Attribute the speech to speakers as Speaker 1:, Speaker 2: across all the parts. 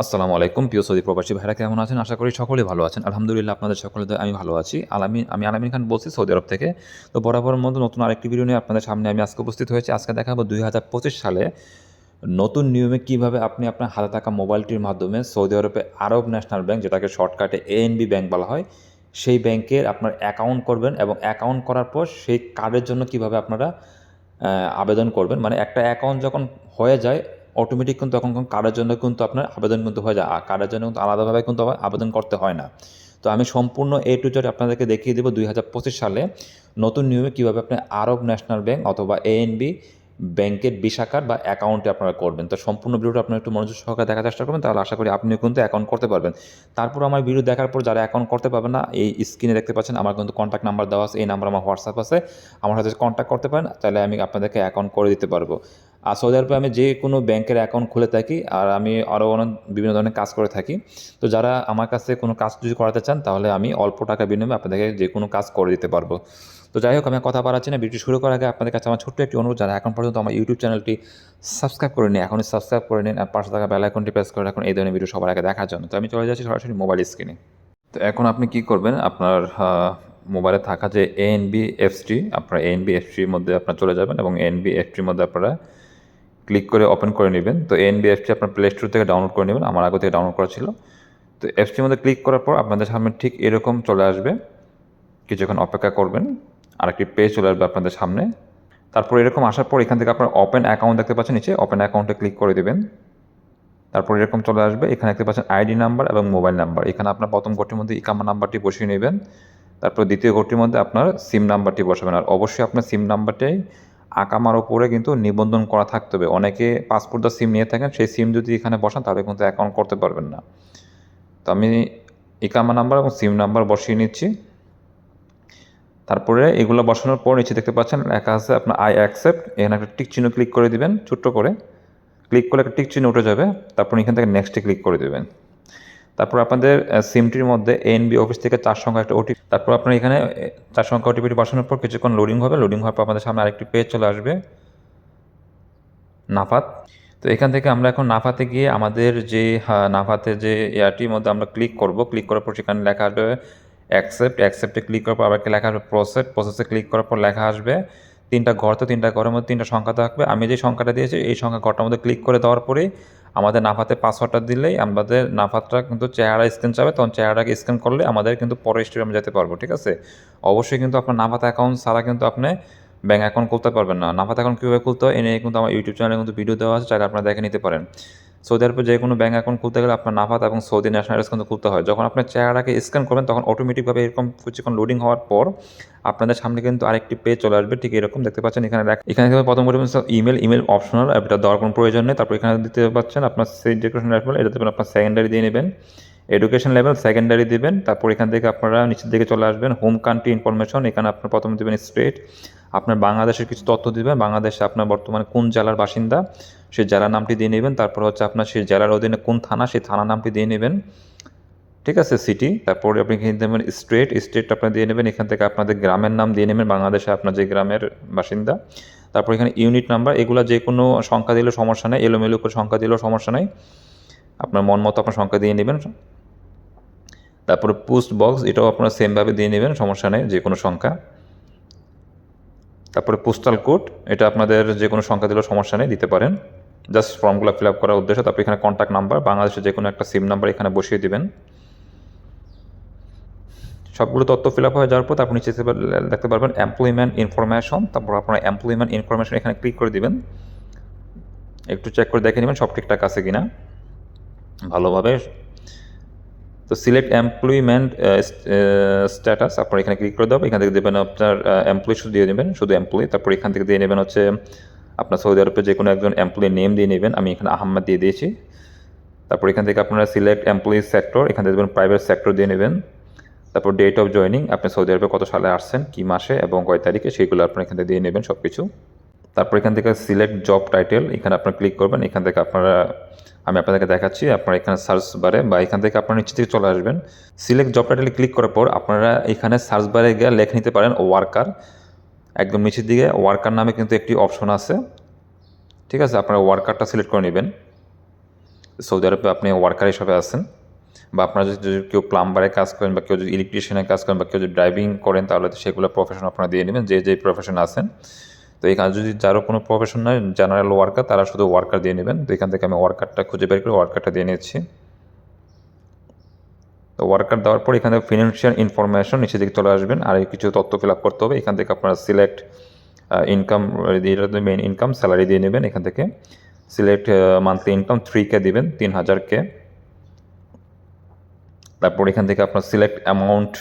Speaker 1: আসসালামু আলাইকুম, প্রিয় সৌদি প্রবাসী ভাইরা, কেমন আছেন? আশা করি সকলেই ভালো আছেন। আলহামদুলিল্লাহ, আপনাদের সকলে আমি ভালো আছি। আলামি, আমি আলামিন খান বলছি সৌদি আরব থেকে। তো বরাবর মতো নতুন আরেকটি ভিডিও নিয়ে আপনাদের সামনে আমি আজকে উপস্থিত হয়েছি। আজকে দেখাবো দুই হাজার পঁচিশ সালে নতুন নিয়মে কীভাবে আপনি আপনার হাতে থাকা মোবাইলটির মাধ্যমে সৌদি আরবে আরব ন্যাশনাল ব্যাংক, যেটাকে শর্টকাটে এএনবি ব্যাংক বলা হয়, সেই ব্যাংকের আপনার অ্যাকাউন্ট করবেন এবং অ্যাকাউন্ট করার পর সেই কার্ডের জন্য কীভাবে আপনারা আবেদন করবেন। মানে একটা অ্যাকাউন্ট যখন হয়ে যায় অটোমেটিক কিন্তু তখন কার্ডের জন্য কিন্তু আপনার আবেদন কিন্তু হয়ে যায়। আর কার্ডের জন্য কিন্তু আলাদাভাবে কিন্তু আবেদন করতে হয় না। তো আমি সম্পূর্ণ এ টু জেড আপনাদেরকে দেখিয়ে দেবো দুই হাজার পঁচিশ সালে নতুন নিয়মে কীভাবে আপনি আরব ন্যাশনাল ব্যাংক অথবা এএনবি ব্যাংকের বিশাখার বা অ্যাকাউন্টে আপনারা করবেন। তো সম্পূর্ণ ভিডিওটা আপনারা একটু মনোযোগ সহকারে দেখার চেষ্টা করবেন, তাহলে আশা করি আপনিও কিন্তু অ্যাকাউন্ট করতে পারবেন। তারপর আমার ভিডিও দেখার পর যারা অ্যাকাউন্ট করতে পারবেন না, এই স্ক্রিনে দেখতে পাচ্ছেন আমার কিন্তু কন্ট্যাক্ট নাম্বার দেওয়া আছে, এই নাম্বার আমার হোয়াটসঅ্যাপ আছে। আমার সাথে কন্ট্যাক্ট করতে পারেন, তাহলে আমি আপনাদেরকে অ্যাকাউন্ট করে দিতে পারব। আর সৌদি আরবে আমি যে কোনো ব্যাংকের অ্যাকাউন্ট খুলে থাকি, আর আমি আরও অনেক বিভিন্ন ধরনের কাজ করে থাকি। তো যারা আমার কাছে কোনো কাজ যদি করাতে চান, তাহলে আমি অল্প টাকা বিনিময়ে আপনাদেরকে যে কোনো কাজ করে দিতে পারব। তো যাই হোক, আমি কথা বাড়াচ্ছি না। ভিডিও শুরু করার আগে আপনাদের কাছে আমার ছোট্ট একটি অনুরোধ যারা এখন পর্যন্ত আমার ইউটিউব চ্যানেলটি সাবস্ক্রাইব করে নিন এখনই সাবস্ক্রাইব করে নিন আর পাশে থাকা বেল আইকনটি প্রেস করে রাখুন। এই ধরনের ভিডিও সবার আগে দেখার জন্য। তো আমি চলে যাচ্ছি সরাসরি মোবাইল স্ক্রিনে তো এখন আপনি কি করবেন? আপনার মোবাইলে থাকা যে এএনবি এফসটি আপনার এএনবি এফটির মধ্যে আপনার চলে যাবেন এবং এন এএনবি এফটির মধ্যে আপনারা ক্লিক করে ওপেন করে নেবেন। তো এএনবি এফটি আপনার প্লে স্টোর থেকে ডাউনলোড করে নেবেন। আমার আগে থেকে ডাউনলোড করা ছিল। তো এফটির মধ্যে ক্লিক করার পর আপনাদের সামনে ঠিক এরকম চলে আসবে। কিছুক্ষণ অপেক্ষা করবেন। আরেকটি পেজ চলে আসবে আপনাদের সামনে। তারপর এরকম আসার পর এখান থেকে আপনার ওপেন অ্যাকাউন্ট দেখতে পাচ্ছেন, নিচে ওপেন অ্যাকাউন্টে ক্লিক করে দেবেন। তারপর এরকম চলে আসবে, এখানে দেখতে পাচ্ছেন আইডি নাম্বার এবং মোবাইল নাম্বার এখানে আপনার প্রথম ঘরটির মধ্যে ইকামা নাম্বারটি বসিয়ে নেবেন। তারপর দ্বিতীয় ঘরটির মধ্যে আপনার সিম নাম্বারটি বসাবেন। আর অবশ্যই আপনার সিম নাম্বারটাই আকামার ওপরে কিন্তু নিবন্ধন করা থাকতে হবে। অনেকে পাসপোর্ট দা সিম নিয়ে থাকেন, সেই সিম যদি এখানে বসান, তাহলে কিন্তু অ্যাকাউন্ট করতে পারবেন না। তো আমি ইকামা নাম্বার এবং সিম নাম্বার বসিয়ে নিচ্ছি। তারপরে এগুলো বসানোর পর নিচে দেখতে পাচ্ছেন, লেখা আছে আপনার আই অ্যাকসেপ্ট এখানে একটা টিক চিহ্ন ক্লিক করে দিবেন, ছোট্ট করে। ক্লিক করলে একটা টিক চিহ্ন উঠে যাবে, তারপর এখান থেকে নেক্সটে ক্লিক করে দেবেন। তারপর আপনাদের সিমটির মধ্যে এনবি অফিস থেকে চার সংখ্যা একটা ওটিপি তারপর আপনার এখানে চার সংখ্যা ওটিপিটি বসানোর পর কিছুক্ষণ লোডিং হবে। লোডিং হওয়ার পর আমাদের সামনে আরেকটি পেজ চলে আসবে। নাফাত। তো এখান থেকে আমরা এখন নাফাতে গিয়ে আমাদের যে নাফাতে যে ইয়ারটির মধ্যে আমরা ক্লিক করব। ক্লিক করার পর সেখানে লেখা আসবে অ্যাকসেপ্ট অ্যাকসেপ্টে ক্লিক করার পর আবার লেখা আসবে? প্রসেস প্রসেসে ক্লিক করার পর লেখা আসবে, তিনটা ঘর তো তিনটা ঘরের মধ্যে তিনটা সংখ্যা থাকবে। আমি যে সংখ্যাটা দিয়েছি, এই সংখ্যা ঘরটার মধ্যে ক্লিক করে দেওয়ার পরেই আমাদের নাফাতে পাসওয়ার্ডটা দিলেই আমাদের নাফাতটা কিন্তু চেহারা স্ক্যান চাবে। তখন চেহারাকে স্ক্যান করলে আমাদের কিন্তু পরের স্টেপে আমরা যেতে পারব, ঠিক আছে? অবশ্যই কিন্তু আপনার নাফাত অ্যাকাউন্ট ছাড়া কিন্তু আপনি ব্যাঙ্ক অ্যাকাউন্ট খুলতে পারবেন না। নাফাত অ্যাকাউন্ট কীভাবে খুলতে হয়, এ নিয়ে কিন্তু আমার ইউটিউব চ্যানেলে কিন্তু ভিডিও দেওয়া আছে, চাইলে আপনারা দেখে নিতে পারেন। সৌদি আরবে যে কোনো ব্যাঙ্ক অ্যাকাউন্ট খুলতে গেলে আপনার নাফাত এবং সৌদি ন্যাশনাল কিন্তু খুলতে হয়। যখন আপনার চেহারাকে স্ক্যান করবেন, তখন অটোমেটিকভাবে এরকম কিছুক্ষণ লোডিং হওয়ার পর আপনাদের সামনে কিন্তু আরেকটি পেজ চলে আসবে। ঠিক এরকম দেখতে পাচ্ছেন এখানে এখানে দেখতে প্রথম করে ইমেল ইমেল অপশনাল এটা দেওয়ার কোনো প্রয়োজন নেই। তারপর এখানে দিতে পাচ্ছেন আপনার সেই ডেকোরেশন লেভেল এটা দেবেন আপনার সেকেন্ডারি দিয়ে নেবেন। এডুকেশন লেভেল সেকেন্ডারি দিবেন। তারপর এখান থেকে আপনারা নিচের দিকে চলে আসবেন। হোম কান্ট্রি ইনফরমেশন এখানে আপনার প্রথমে দেবেন স্টেট আপনার বাংলাদেশের কিছু তথ্য দিবেন। বাংলাদেশে আপনার বর্তমানে কোন জেলার বাসিন্দা? সেই জেলার নামটি দিয়ে নেবেন, তারপর হচ্ছে আপনার সেই জেলার অধীনে কোন থানা, সেই থানা নামটি দিয়ে নেবেন। ঠিক আছে সিটি তারপরে আপনি এখানে দেবেন স্টেট স্টেট আপনার দিয়ে নেবেন, এখান থেকে আপনাদের গ্রামের নাম দিয়ে নেবেন, বাংলাদেশে আপনার যে গ্রামের বাসিন্দা। তারপর এখানে ইউনিট নাম্বার এগুলো যে কোনো সংখ্যা দিলেও সমস্যা নেই, এলোমেলো করে সংখ্যা দিলেও সমস্যা নেই। আপনার মন মতো আপনার সংখ্যা দিয়ে নেবেন। তারপরে পোস্ট বক্স এটাও আপনারা সেমভাবে দিয়ে নেবেন, সমস্যা নেই, যে কোনো সংখ্যা। তারপরে পোস্টাল কোড এটা আপনাদের যে কোনো সংখ্যা দিলেও সমস্যা নেই, দিতে পারেন। জাস্ট ফর্মগুলো ফিল আপ করার উদ্দেশ্যে তারপর এখানে কন্ট্যাক্ট নাম্বার বাংলাদেশের যে কোনো একটা সিম নাম্বার এখানে বসিয়ে দিবেন। সবগুলো তথ্য ফিল আপ হয়ে যাওয়ার পর তারপর নিচে দেখতে পারবেন এমপ্লয়মেন্ট ইনফরমেশন তারপর আপনার এমপ্লয়মেন্ট ইনফরমেশন এখানে ক্লিক করে দিবেন। একটু চেক করে দেখে নেবেন সব ঠিকঠাক আছে কিনা। ভালোভাবে। তো সিলেক্ট এমপ্লয়মেন্ট স্ট্যাটাস আপনার এখানে ক্লিক করে দেবেন এখান থেকে দেবেন আপনার এমপ্লয়ি শুধু দিয়ে দেবেন, শুধু এমপ্লয়ি তারপর এখান থেকে দিয়ে নেবেন হচ্ছে আপনার সৌদি আরবে যে কোনো একজন এমপ্লয়ি নেম দিয়ে নেবেন, আমি এখানে আহম্মদ দিয়ে দিয়েছি। তারপর এখান থেকে আপনারা সিলেক্ট এমপ্লয়ি সেক্টর এখান থেকে প্রাইভেট সেক্টর দিয়ে নেবেন। তারপর ডেট অফ জয়নিং আপনি সৌদি আরবে কত সালে আসছেন, কী মাসে এবং কয় তারিখে সেইগুলো আপনার এখান থেকে দিয়ে নেবেন সব কিছু তারপর এখান থেকে সিলেক্ট জব টাইটেল এখানে আপনার ক্লিক করবেন, এখান থেকে আপনারা, আমি আপনাদেরকে দেখাচ্ছি, আপনারা এখানে সার্চ বারে বা এখান থেকে আপনারা নিচে থেকে চলে আসবেন। সিলেক্ট জব টাইটেলে ক্লিক করার পর আপনারা এখানে সার্চ বারে গিয়ে লেখে নিতে পারেন ওয়ার্কার একদম নিচের দিকে ওয়ার্কার নামে কিন্তু একটি অপশন আছে। ঠিক আছে, আপনারা ওয়ার্কারটা সিলেক্ট করে নেবেন। সৌদি আরবে আপনি ওয়ার্কার হিসাবে আছেন বা আপনারা যদি কেউ প্লাম্বারে কাজ করেন বা কেউ যদি ইলেকট্রিশিয়ানের কাজ করেন বা কেউ যদি ড্রাইভিং করেন, তাহলে তো সেগুলো প্রফেশন আপনারা দিয়ে নেবেন, যে যে প্রফেশন আছেন। তো এই এখানে যদি যারও কোনো প্রফেশন নয় জেনারেল ওয়ার্কার তারা শুধু ওয়ার্কার দিয়ে নেবেন। তো এখান থেকে আমি ওয়ার্কারটা খুঁজে বের করে ওয়ার্কারটা দিয়ে নিচ্ছি। তো ওয়ার্কার দেওয়ার পর এখানে ফিনান্সিয়াল ইনফরমেশন নিচে দিকে চলে আসবেন আর কিছু তথ্য ফিল আপ করতে হবে। এখান থেকে আপনারা সিলেক্ট ইনকাম এটা মেইন ইনকাম স্যালারি দিয়ে নেবেন। এখান থেকে select monthly income three K দিবেন, তিন হাজার কে তারপর এখান থেকে আপনার সিলেক্ট অ্যামাউন্ট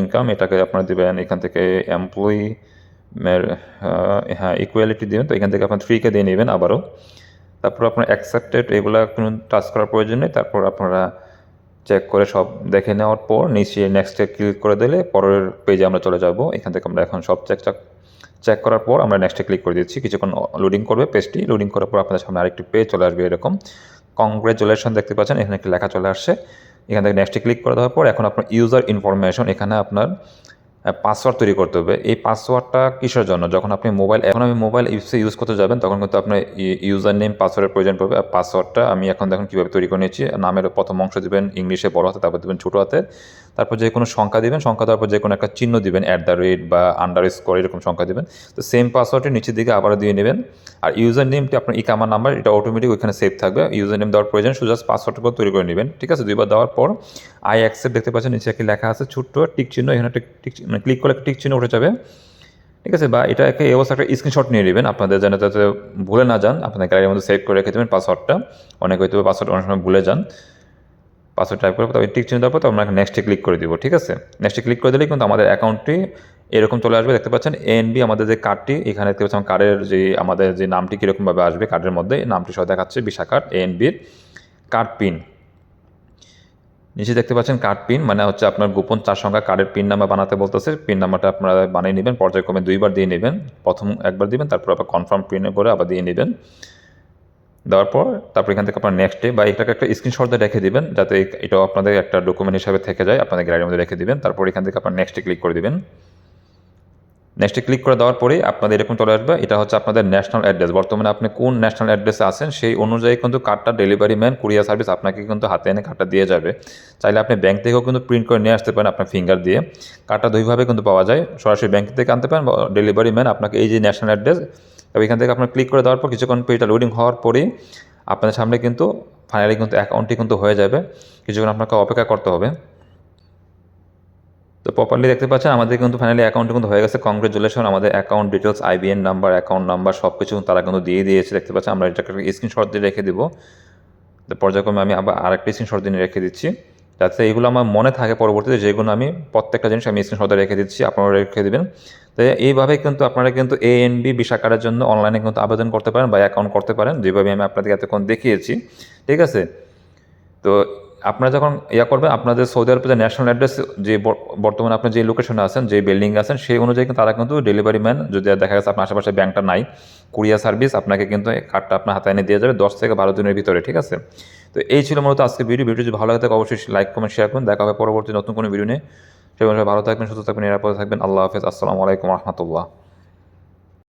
Speaker 1: ইনকাম এটাকে আপনারা দেবেন এখান থেকে এমপ্লয়ি হ্যাঁ ইকুয়ালিটি দেবেন। তো এখান থেকে আপনার থ্রি কে দিয়ে নেবেন আবারও। তারপর আপনার অ্যাকসেপ্টেড এগুলো কোনো টাচ করার প্রয়োজন নেই। তারপর আপনারা চেক করে সব দেখে নেওয়ার পর নিচে নেক্সটে ক্লিক করে দিলে পরের পেজে আমরা চলে যাব। এখান থেকে আমরা এখন সব চেক চেক করার পর আমরা নেক্সটে ক্লিক করে দিচ্ছি। কিছুক্ষণ লোডিং করবে পেজটি লোডিং করার পর আপনাদের সামনে আরেকটি পেজ চলে আসবে এরকম। কংগ্রেচুলেশন দেখতে পাচ্ছেন, এখানে একটি লেখা চলে আসছে। এখান থেকে নেক্সটে ক্লিক করে দেওয়ার পর এখন আপনার ইউজার ইনফরমেশন এখানে আপনার পাসওয়ার্ড তৈরি করতে হবে। এই পাসওয়ার্ডটা কিসের জন্য? যখন আপনি মোবাইল এখন আমি মোবাইল ইউসে ইউজ করতে যাবেন, তখন কিন্তু আপনার ইউজার নেম পাসওয়ার্ডের প্রয়োজন পড়বে। আর পাসওয়ার্ডটা আমি এখন দেখুন কীভাবে তৈরি করে নিয়েছি। নামের প্রথম অংশ দেবেন, ইংলিশে বড় হাতে, তারপর দেবেন ছোটো হাতে। তারপর যে কোনো সংখ্যা দিবেন, সংখ্যা দেওয়ার পর যে কোনো একটা চিহ্ন দিবেন অ্যাট দ্য রেট বা আন্ডার স্কোর এরকম সংখ্যা দিবেন। তো সেম পাসওয়ার্ডের নিচের দিকে আবারও দিয়ে নেবেন। আর ইউজার নেমটি আপনার ইকামার নাম্বার এটা অটোমেটিক ওইখানে সেভ থাকবে। ইউজার নেম দেওয়ার প্রয়োজন, শুধু জাস্ট পাসওয়ার্ডটা তৈরি করে নেবেন। ঠিক আছে? দুইবার দেওয়ার পর আই অ্যাকসেপ্ট দেখতে পাচ্ছেন, নিচে একটি লেখা আছে, ছোট্ট টিক চিহ্ন, এখানে একটা টিক মানে ক্লিক করলে টিক চিহ্ন উঠে যাবে। ঠিক আছে? বা এটাকে এই অবস্থা একটা স্ক্রিনশট নিয়ে নেবেন। আপনাদের যেন যাতে ভুলে না যান, আপনাদের গ্যালারির মধ্যে সেভ করে রেখে দেবেন পাসওয়ার্ডটা অনেক হয়তো পাসওয়ার্ড অনেক সময় ভুলে যান। পাসওয়ার্ড টাইপ করে তবে টিক চিহ্ন দেওয়ার পর আমরা নেক্সটে ক্লিক করে দিব, ঠিক আছে? নেক্সটে ক্লিক করে দিলেই কিন্তু আমাদের অ্যাকাউন্টটি এরকম চলে আসবে, দেখতে পাচ্ছেন? এএনবি আমাদের যে কার্ডটি এখানে দেখতে পাচ্ছেন কার্ডের যে আমাদের যে নামটি কীরকমভাবে আসবে কার্ডের মধ্যে নামটি সহ দেখাচ্ছে বিশা কার্ড এএনবির কার্ড পিন নিচে দেখতে পাচ্ছেন কার্ড পিন মানে হচ্ছে আপনার গোপন চার সংখ্যা কার্ডের পিন নাম্বার বানাতে বলতেছে পিন নাম্বারটা আপনারা বানিয়ে নেবেন, পর্যায়ক্রমে দুইবার দিয়ে নেবেন, প্রথম একবার দিবেন, তারপর আবার কনফার্ম পিন করে আবার দিয়ে নেবেন। দেওয়ার পর তারপর এখান থেকে আপনার নেক্সট ডে বা এটাকে একটা স্ক্রিনশট দিয়ে রেখে দিবেন, যাতে এটাও আপনাদের একটা ডকুমেন্ট হিসাবে থেকে যায়, আপনাদের গ্যালারির মধ্যে রেখে দিবেন, তারপর এখান থেকে আপনার নেক্সটে ক্লিক করে দিবেন। নেক্সটে ক্লিক করে দেওয়ার পরে আপনাদের এরকম চলে আসবে। এটা হচ্ছে আপনাদের ন্যাশনাল অ্যাড্রেস বর্তমানে আপনি কোন ন্যাশনাল অ্যাড্রেসে আছেন, সেই অনুযায়ী কিন্তু কার্ডটা ডেলিভারি ম্যান কুরিয়ার সার্ভিস আপনাকে কিন্তু হাতে এনে কার্ডটা দিয়ে যাবে। চাইলে আপনি ব্যাংক থেকেও কিন্তু প্রিন্ট করে নিয়ে আসতে পারেন আপনার ফিঙ্গার দিয়ে। কার্ডটা দুইভাবে কিন্তু পাওয়া যায়। সরাসরি ব্যাংক থেকে আনতে পারেন ডেলিভারি ম্যান আপনাকে এই যে ন্যাশনাল অ্যাড্রেস এখান থেকে আপনার ক্লিক করে দেওয়ার পর কিছুক্ষণ পেজটা লোডিং হওয়ার পরেই আপনাদের সামনে কিন্তু ফাইনালি কিন্তু অ্যাকাউন্টটি কিন্তু হয়ে যাবে। কিছুক্ষণ আপনাকে অপেক্ষা করতে হবে। তো প্রপারলি দেখতে পাচ্ছেন, আমাদের কিন্তু ফাইনালি অ্যাকাউন্ট কিন্তু হয়ে গেছে। কংগ্রেচুলেশন আমাদের account details IBN number account number সব কিছু তারা কিন্তু দিয়ে দিয়েছে। দেখতে পাচ্ছেন, আমরা এটাকে স্ক্রিনশট দিয়ে রেখে দিব। তো পর্যায়ক্রমে আমি আবার আরেকটা স্ক্রিনশট দিয়ে রেখে দিচ্ছি। যাতে এগুলো আমার মনে থাকে পরবর্তীতে, যেগুলো আমি প্রত্যেকটা জিনিস আমি স্ক্রিনশটে রেখে দিচ্ছি আপনারা রেখে দেবেন। তো এইভাবে কিন্তু আপনারা কিন্তু এ এন বি ভিসা কার্ডের জন্য অনলাইনে কিন্তু আবেদন করতে পারেন বা অ্যাকাউন্ট করতে পারেন। যেভাবে আমি আপনাদেরকে এতক্ষণ দেখিয়েছি। ঠিক আছে? তো আপনারা যখন ইয়া করবেন, আপনাদের সৌদি আরবের ন্যাশনাল অ্যাড্রেস যে বর্তমানে আপনি যে লোকেশনে আছেন, যে বিল্ডিং আছেন, সেই অনুযায়ী কিন্তু তারা কিন্তু ডেলিভারি ম্যান যদি দেখা গেছে আপনার আশেপাশে ব্যাংকটা নাই কুরিয়ার সার্ভিস আপনাকে কিন্তু কার্ডটা আপনার হাতে এনে দিয়ে যাবে দশ থেকে বারো দিনের ভিতরে, ঠিক আছে? তো এই ছিল মূলত আজকে ভিডিও ভিডিও যদি ভালো লাগে থাকে, অবশ্যই লাইক কমেন্ট শেয়ার করুন। দেখা হবে পরবর্তী নতুন কোনো ভিডিও নিয়ে। সেই ভালো থাকবেন, সুস্থ থাকবেন, নিরাপদে থাকবেন। আল্লাহ হাফেজ। আসসালামু আলাইকুম রহমতুল্লাহ।